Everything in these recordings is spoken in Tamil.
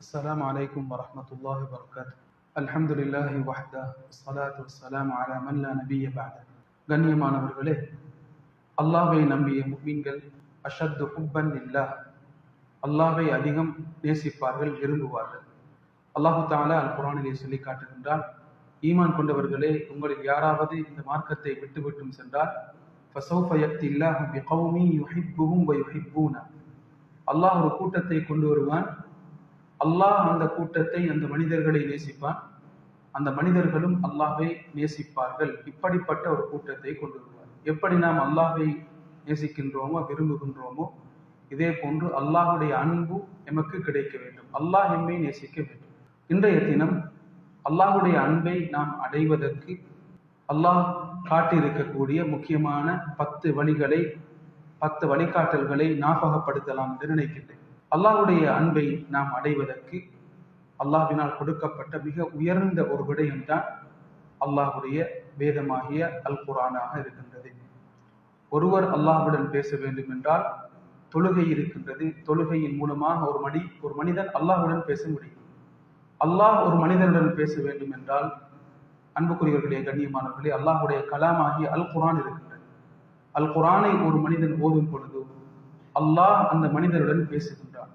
السلام عليكم ورحمة الله وبركاته الحمد لله وحده والصلاة والسلام على من لا نبي بعده கண்ணியமானவர்களே அல்லாஹ்வை நம்பிய முக்மீன்கள் அஷத்து ஹுப்பன் இல்லா அல்லாஹ்வை அதிகம் நேசிப்பார்கள் விரும்புவார்கள் அல்லாஹு தாலா அல் குரானிலே சொல்லி காட்டுகின்றான் ஈமான் கொண்டவர்களே உங்களில் யாராவது இந்த மார்க்கத்தை விட்டுவிட்டும் சென்றால் فَسَوْفَ يَأْتِي اللَّهُ بِقَوْمٍ يُحِبُّهُمْ وَيُحِبُّونَ அல்லாஹ் ஒரு கூட்டத்தை கொண்டு வருவான் அல்லாஹ் அந்த கூட்டத்தை அந்த மனிதர்களை நேசிப்பான். அந்த மனிதர்களும் அல்லாஹை நேசிப்பார்கள். இப்படிப்பட்ட ஒரு கூட்டத்தை கொண்டு வருவார் எப்படி நாம் அல்லாஹை நேசிக்கின்றோமோ விரும்புகின்றோமோ இதே போன்று அல்லாஹுடைய அன்பு எமக்கு கிடைக்க வேண்டும். அல்லாஹ் எம்மை நேசிக்க வேண்டும். இன்றைய தினம் அல்லாஹுடைய அன்பை நாம் அடைவதற்கு அல்லாஹ் காட்டியிருக்கக்கூடிய முக்கியமான பத்து வழிகளை பத்து வழிகாட்டல்களை ஞாபகப்படுத்தலாம் என்று நினைக்கின்றேன். அல்லாஹுடைய அன்பை நாம் அடைவதற்கு அல்லாஹினால் கொடுக்கப்பட்ட மிக உயர்ந்த ஒரு விடயம்தான் அல்லாஹுடைய வேதமாகிய அல் குரானாக இருக்கின்றது. ஒருவர் அல்லாஹ்வுடன் பேச வேண்டும் என்றால் தொழுகை இருக்கின்றது. தொழுகையின் மூலமாக ஒரு மணி ஒரு மனிதன் அல்லாஹ்வுடன் பேச முடியும். அல்லாஹ் ஒரு மனிதனுடன் பேச வேண்டும் என்றால் அன்புக்குரியவர்களே கண்ணியமானவர்களே அல்லாஹுடைய கலாமாகிய அல் குரான் இருக்கின்றது. அல் குரானை ஒரு மனிதன் ஓதும் பொழுது அல்லாஹ் அந்த மனிதருடன் பேசுகின்றான்.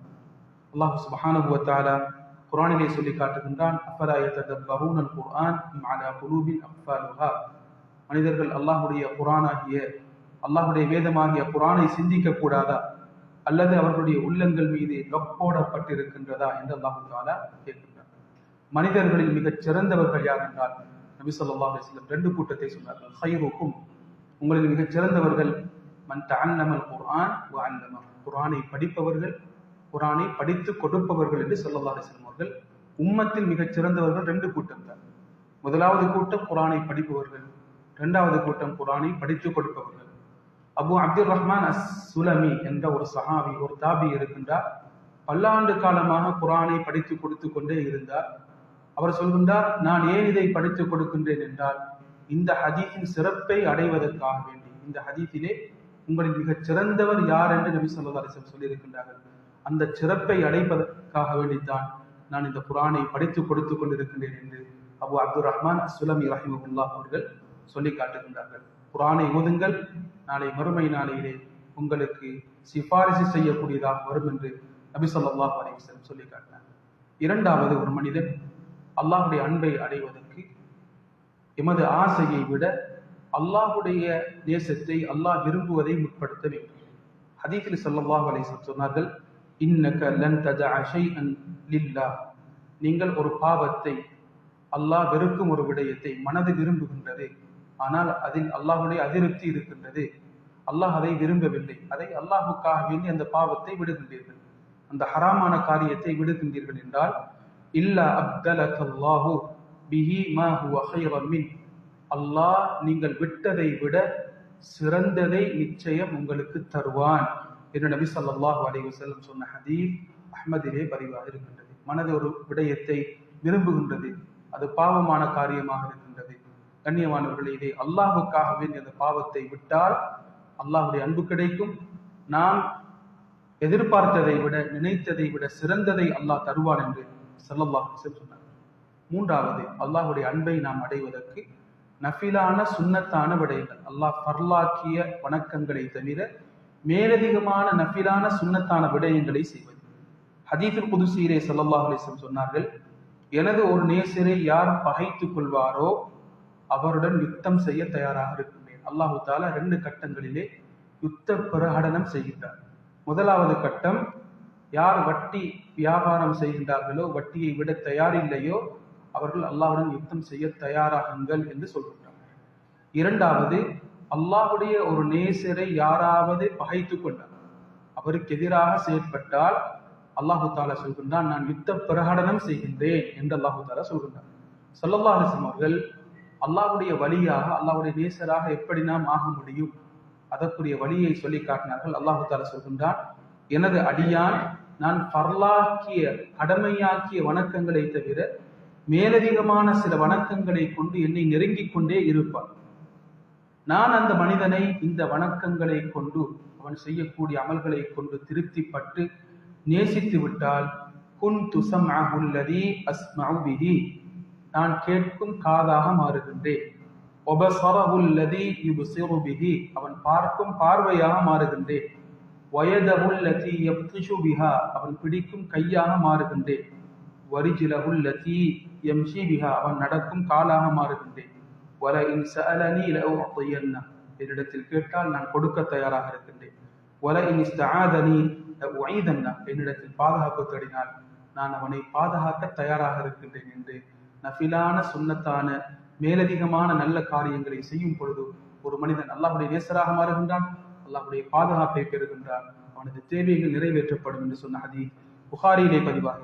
அல்லாஹ் சுபஹானஹு குரானிலே சொல்லி காட்டுகின்றான் குர்ஆன் மனிதர்கள் அல்லாஹுடைய குரானாகிய அல்லாஹுடைய வேதமாகிய குரானை சிந்திக்க கூடாதா? அல்லது அவர்களுடைய உள்ளங்கள் மீது லொக் என்று அல்லாஹு தாலா கேட்கின்றார் மனிதர்களில் மிகச் சிறந்தவர்கள் யார் என்றால் நபி சொல்லா அலிஸ்லம் ரெண்டு கூட்டத்தை சொன்னார்கள். ஹைருக்கும் உங்களில் மிகச் சிறந்தவர்கள் மன் குர்ஆன் வ படிப்பவர்கள் குரானை படித்து கொடுப்பவர்கள் என்று ஸல்லல்லாஹு செல்வார்கள் அவர்கள் உம்மத்தில் மிகச் சிறந்தவர்கள் ரெண்டு கூட்டம் தான். முதலாவது கூட்டம் குரானை படிப்பவர்கள் இரண்டாவது கூட்டம் குரானை படித்து கொடுப்பவர்கள். அபு அப்துல் ரஹ்மான் அஸ் சுலமி என்ற ஒரு சஹாபி ஒரு தாபி இருக்கின்றார். பல்லாண்டு காலமாக குரானை படித்து கொடுத்து கொண்டே இருந்தார். அவர் சொல்கின்றார் நான் ஏன் இதை படித்து கொடுக்கின்றேன் என்றால் இந்த ஹதீஸின் சிறப்பை அடைவதற்காக வேண்டி. இந்த ஹதீஸிலே உங்களில் மிகச் சிறந்தவர் யார் என்று நபி சொல்லா அலிசம் சொல்லியிருக்கின்றார்கள். அந்த சிறப்பை அடைப்பதற்காக வேண்டித்தான் நான் இந்த குரானை படித்து கொடுத்து கொண்டிருக்கின்றேன் என்று அபு அப்துல் ரஹ்மான் அஸ்லமி ரஹிமுல்லா அவர்கள் சொல்லி காட்டுகின்றார்கள். குரானை ஓதுங்கள் நாளை மறுமை நாளையிலே உங்களுக்கு சிபாரிசு செய்யக்கூடியதாக வரும் என்று நபி சொல்லா அலிவசம் சொல்லி காட்டினார். இரண்டாவது ஒரு மனிதன் அல்லாஹுடைய அன்பை அடைவதற்கு எமது ஆசையை விட அல்லாஹுடைய தேசத்தை அல்லாஹ் விரும்புவதை முற்படுத்த வேண்டும். ஹதீஃபில் ஸல்லல்லாஹு அலைஹி சொன்னார்கள் இன்னக லன் அஷை அன் லில்லா நீங்கள் ஒரு பாவத்தை அல்லாஹ் வெறுக்கும் ஒரு விடயத்தை மனது விரும்புகின்றது ஆனால் அதில் அல்லாஹுடைய அதிருப்தி இருக்கின்றது. அல்லாஹ் அதை விரும்பவில்லை. அதை அல்லாஹுக்காக வேண்டி அந்த பாவத்தை விடுகின்றீர்கள். அந்த ஹராமான காரியத்தை விடுகின்றீர்கள் என்றால் இல்ல அப்தலகல்லாஹு பிஹி மா ஹுவ ஹைரன் மின். அல்லாஹ் நீங்கள் விட்டதை விட சிறந்ததை நிச்சயம் உங்களுக்கு தருவான் என்று நபி ஸல்லல்லாஹு அலைஹி சொன்ன ஹதீப் அஹ்மதிலே பதிவாக இருக்கின்றது. மனது ஒரு விடயத்தை விரும்புகின்றது. அது பாவமான காரியமாக இருக்கின்றது. கண்ணியமானவர்களே இதை அல்லாஹுக்காகவே அந்த பாவத்தை விட்டால் அல்லாஹுடைய அன்பு கிடைக்கும். நாம் எதிர்பார்த்ததை விட நினைத்ததை விட சிறந்ததை அல்லாஹ் தருவான் என்று செல்லல்லாஹ் சொன்னார். மூன்றாவது அல்லாஹுடைய அன்பை நாம் அடைவதற்கு நஃபிலான சுன்னத்தான விடயங்கள். அல்லாஹ் பர்லாக்கிய வணக்கங்களை தவிர மேலதிகமான நஃபிலான சுன்னத்தான விடயங்களை செய்வது ஹதீஃபில் புதுசீரே ஸல்லல்லாஹு அலைஹி சொன்னார்கள் எனது ஒரு நேசரை யார் பகைத்துக் கொள்வாரோ அவருடன் யுத்தம் செய்ய தயாராக இருக்கின்றேன். அல்லாஹு தாலா ரெண்டு கட்டங்களிலே யுத்த பிரகடனம் செய்கின்றார். முதலாவது கட்டம் யார் வட்டி வியாபாரம் செய்கின்றார்களோ வட்டியை விட தயாரில்லையோ அவர்கள் அல்லாஹுடன் யுத்தம் செய்ய தயாராகுங்கள் என்று சொல்கின்றார் இரண்டாவது அல்லாஹுடைய ஒரு நேசரை யாராவது பகைத்து கொண்டார். அவருக்கு எதிராக செயற்பட்டால் அல்லாஹு தாலா சொல்கின்றான் நான் யுத்த பிரகடனம் செய்கின்றேன் என்று அல்லாஹு தாலா சொல்கின்றான் சொல்லல்லா அலிஸ்லாம் அவர்கள் அல்லாஹுடைய வழியாக அல்லாஹுடைய நேசராக எப்படி நாம் ஆக முடியும்? அதற்குரிய வழியை சொல்லி காட்டினார்கள். அல்லாஹு தாலா சொல்கின்றான் எனது அடியான் நான் பரலாக்கிய கடமையாக்கிய வணக்கங்களை தவிர மேலதிகமான சில வணக்கங்களை கொண்டு என்னை நெருங்கிக் கொண்டே இருப்பான் நான் அந்த மனிதனை இந்த வணக்கங்களை கொண்டு அவன் செய்யக்கூடிய அமல்களை கொண்டு திருப்திப்பட்டு நேசித்து விட்டால் குன் துசம் அகுல்லதி அஸ்மௌபிஹி நான் கேட்கும் காதாக மாறுகின்றேன். ஒபசரஹு அல்லதி அவன் பார்க்கும் பார்வையாக மாறுகின்றேன். வயதவுல்லதி யப்திஷு அவன் பிடிக்கும் கையாக மாறுகின்றேன். வரிஜிலஹுல்லதி எம்ஷி பிஹா அவன் நடக்கும் காலாக மாறுகின்றேன். வல இன் சஅலனி லஉஅத்தியன்ன என்னிடத்தில் கேட்டால் நான் கொடுக்க தயாராக இருக்கின்றேன். வல இன் இஸ்தஆதனி லஉஈதன்ன என்னிடத்தில் பாதுகாப்பு தேடினால் நான் அவனை பாதுகாக்க தயாராக இருக்கின்றேன் என்று நஃபிலான சுன்னத்தான மேலதிகமான நல்ல காரியங்களை செய்யும் பொழுது ஒரு மனிதன் அல்லாஹுடைய நேசராக மாறுகின்றான் அல்லாஹுடைய பாதுகாப்பை பெறுகின்றான். அவனது தேவைகள் நிறைவேற்றப்படும் என்று சொன்ன ஹதீஸ் புகாரியிலே பதிவாக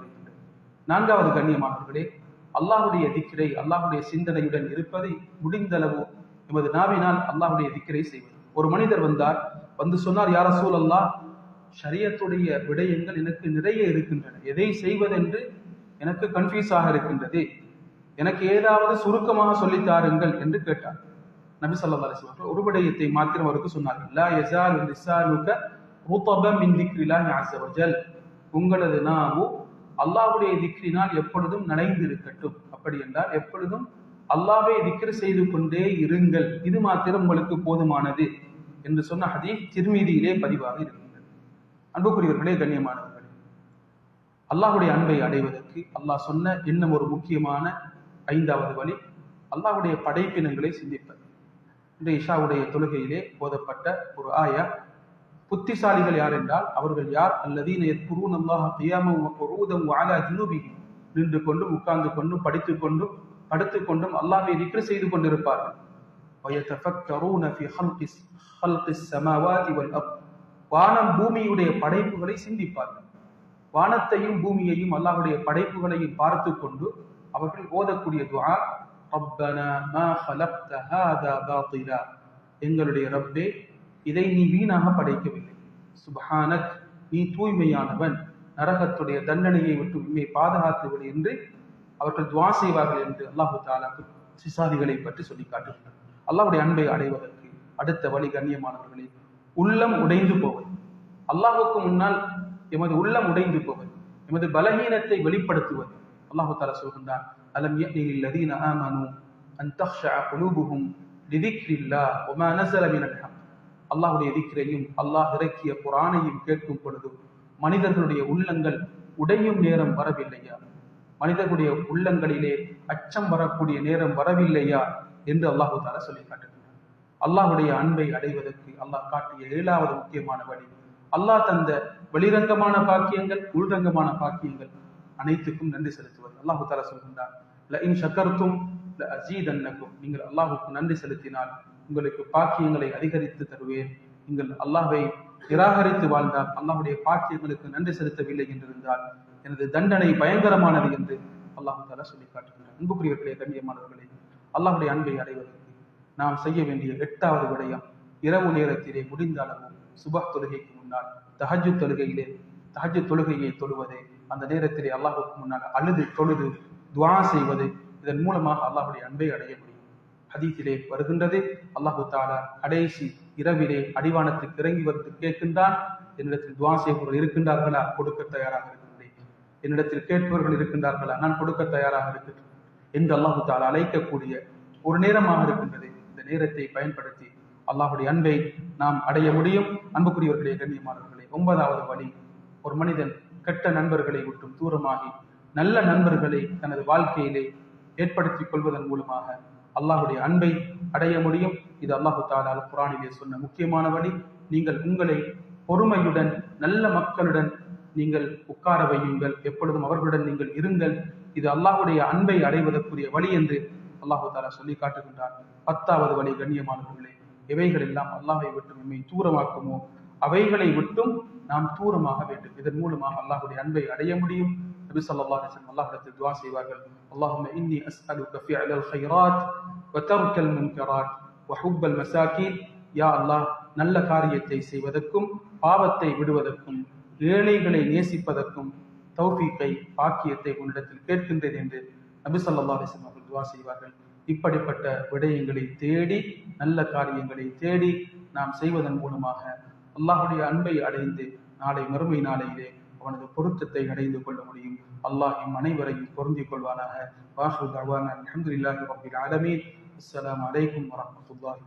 நான்காவது கண்ணியமானவர்களே அல்லாஹுடைய திக்கிரை அல்லாஹுடைய சிந்தனையுடன் இருப்பதை முடிந்தளவு எமது நாவினால் அல்லாஹுடைய திக்கிரை செய்வது. ஒரு மனிதர் வந்தார் வந்து சொன்னார் யார சூழ் அல்லாஹ் ஷரியத்துடைய விடயங்கள் எனக்கு நிறைய இருக்கின்றன. எதை செய்வதென்று எனக்கு கன்ஃபியூஸ் ஆக இருக்கின்றது. எனக்கு ஏதாவது சுருக்கமாக சொல்லித் தாருங்கள் என்று கேட்டார். நபி சொல்லா அலிஸ் ஒரு விடயத்தை மாத்திரம் அவருக்கு சொன்னார் உங்களது நாவு அல்லாவுடைய திக்ரினால் எப்பொழுதும் நனைந்து இருக்கட்டும் அப்படி என்றால் எப்பொழுதும் அல்லாஹ்வை திக்ர் செய்து கொண்டே இருங்கள். இது மாத்திரம் உங்களுக்கு போதுமானது என்று சொன்ன ஹதீஸ் திருமீதியிலே பதிவாக இருக்கின்றது. அன்புக்குரியவர்களே கண்ணியமானவர்களே அல்லாஹுடைய அன்பை அடைவதற்கு அல்லாஹ் சொன்ன இன்னும் ஒரு முக்கியமான ஐந்தாவது வழி அல்லாஹ்வுடைய படைப்பினங்களை சிந்திப்பது. இந்த இஷாவுடைய தொழுகையிலே போதப்பட்ட ஒரு ஆயா புத்திசாலிகள் யார் என்றால் அவர்கள் யார் அல்லதீன யத்குரூன் அல்லாஹ் கியாமம் வகுரூதம் வஅலா ஜுனூபிஹிம் நின்று கொண்டும் உட்கார்ந்து கொண்டும் படித்துக் கொண்டும் படுத்துக் கொண்டும் அல்லாஹ்வை திக்ர் செய்து கொண்டிருப்பார்கள் வயதஃபக்கரூன ஃபி ஹல்கிஸ் ஹல்கிஸ் ஸமாவாதி வல் அர்த் வானம் பூமியுடைய படைப்புகளை சிந்திப்பார்கள் வானத்தையும் பூமியையும் அல்லாஹ்வுடைய படைப்புகளையும் பார்த்து கொண்டு அவர்கள் ஓதக்கூடிய துஆ ரப்பனா மா خلقت هذا باطلا எங்களுடைய ரப்பே இதை நீ வீணாக படைக்கவில்லை. சுபஹானக் நீ தூய்மையானவன். நரகத்துடைய தண்டனையை விட்டு உண்மை பாதுகாத்துவிடு என்று அவர்கள் துவா செய்வார்கள் என்று அல்லாஹு தாலாக்கு சிசாதிகளை பற்றி சொல்லி காட்டுகிறார் அல்லாஹ்வுடைய அன்பை அடைவதற்கு அடுத்த வழி கண்ணியமானவர்களே உள்ளம் உடைந்து போவது அல்லாஹுக்கு முன்னால் எமது உள்ளம் உடைந்து போவது எமது பலகீனத்தை வெளிப்படுத்துவது அல்லாஹு தாலா சொல்கின்றான் அலம் யஅனி லதீன ஆமனு அன் குலூபுஹும் மினல் ஹக். அல்லாஹுடைய திக்ரையும் அல்லாஹ் இறக்கிய குரானையும் கேட்கும் பொழுது மனிதர்களுடைய உள்ளங்கள் உடையும் நேரம் வரவில்லையா? மனிதர்களுடைய உள்ளங்களிலே அச்சம் வரக்கூடிய நேரம் வரவில்லையா? என்று அல்லாஹு தால சொல்லி காட்டுகிறார் அல்லாஹுடைய அன்பை அடைவதற்கு அல்லாஹ் காட்டிய ஏழாவது முக்கியமான வழி அல்லாஹ் தந்த வெளிரங்கமான பாக்கியங்கள் உள்ரங்கமான பாக்கியங்கள் அனைத்துக்கும் நன்றி செலுத்துவது. அல்லாஹு தாலா சொல்கின்றார் நீங்கள் அல்லாஹுக்கு நன்றி செலுத்தினால் உங்களுக்கு பாக்கியங்களை அதிகரித்து தருவேன். நீங்கள் அல்லாஹை நிராகரித்து வாழ்ந்தால் அல்லாஹுடைய பாக்கியங்களுக்கு நன்றி செலுத்தவில்லை என்றிருந்தால் எனது தண்டனை பயங்கரமானது என்று அல்லாஹு தாலா சொல்லி காட்டுகிறார் அன்புக்குரியவர்களே கண்ணியமானவர்களே அல்லாஹுடைய அன்பை அடைவதற்கு நாம் செய்ய வேண்டிய எட்டாவது விடயம் இரவு நேரத்திலே முடிந்த அளவு சுபஹ் தொழுகைக்கு முன்னால் தஹஜு தொழுகையிலே தஹஜு தொழுகையை தொழுவதே அந்த நேரத்திலே அல்லாஹுக்கு முன்னால் அழுது தொழுது துவா செய்வது இதன் மூலமாக அல்லாஹுடைய அன்பை அடைய முடியும். ஹதீஸிலே வருகின்றது. அல்லாஹு தாலா கடைசி இரவிலே அடிவானத்துக்கு இறங்கி வந்து கேட்கின்றான். என்னிடத்தில் துவா செய்பவர்கள் இருக்கின்றார்களா? கொடுக்க தயாராக இருக்கின்றேன். என்னிடத்தில் கேட்பவர்கள் இருக்கின்றார்களா? நான் கொடுக்க தயாராக இருக்கின்றேன். என்று அல்லாஹு தாலா அழைக்கக்கூடிய ஒரு நேரமாக இருக்கின்றது. இந்த நேரத்தை பயன்படுத்தி அல்லாஹுடைய அன்பை நாம் அடைய முடியும். அன்புக்குரியவர்களே கண்ணியமானவர்களே ஒன்பதாவது வழி. ஒரு மனிதன் கெட்ட நண்பர்களை விட்டும் தூரமாகி நல்ல நண்பர்களை தனது வாழ்க்கையிலே ஏற்படுத்திக் கொள்வதன் மூலமாக அல்லாஹுடைய அன்பை அடைய முடியும். இது அல்லாஹு தாலால் குரானிலே சொன்ன முக்கியமான வழி. நீங்கள் உங்களை பொறுமையுடன் நல்ல மக்களுடன் நீங்கள் உட்கார வையுங்கள். எப்பொழுதும் அவர்களுடன் நீங்கள் இருங்கள். இது அல்லாஹுடைய அன்பை அடைவதற்குரிய வழி என்று அல்லாஹு தாலா சொல்லி காட்டுகின்றார். பத்தாவது வழி கண்ணியமானவர்களே எவைகள் எல்லாம் அல்லாஹை விட்டு நம்மை தூரமாக்குமோ அவைகளை விட்டும் நாம் தூரமாக வேண்டும். இதன் மூலமாக அல்லாஹுடைய அன்பை அடைய முடியும். நபி சொல்லா அலிஸ்லம் அல்லாஹிடத்தில் துவா செய்வார்கள். அல்லாஹும் இன்னி அஸ் அஸ்அலுக ஃபிஅலல் கைராத் வத்தர்கல் முன்கராத் வஹுப்பல் மசாக்கீன் யா அல்லாஹ் நல்ல காரியத்தை செய்வதற்கும் பாவத்தை விடுவதற்கும் ஏழைகளை நேசிப்பதற்கும் தௌஃபீக்கை பாக்கியத்தை உன்னிடத்தில் கேட்கின்றேன் என்று நபி சொல்லா அலிஸ்லம் அவர்கள் துவா செய்வார்கள். இப்படிப்பட்ட விடயங்களை தேடி நல்ல காரியங்களை தேடி நாம் செய்வதன் மூலமாக அல்லாஹுடைய அன்பை அடைந்து நாளை மறுமை நாளையிலே அவனது பொருத்தத்தை அடைந்து கொள்ள முடியும். அல்லாஹ் இம் அனைவரையும் பொருந்திக் கொள்வானாக. வாசு தவான் அலமதுல்லாஹி ரபில் ஆலமீன். அஸ்ஸலாமு அலைக்கும் வரஹ்மத்துல்லாஹி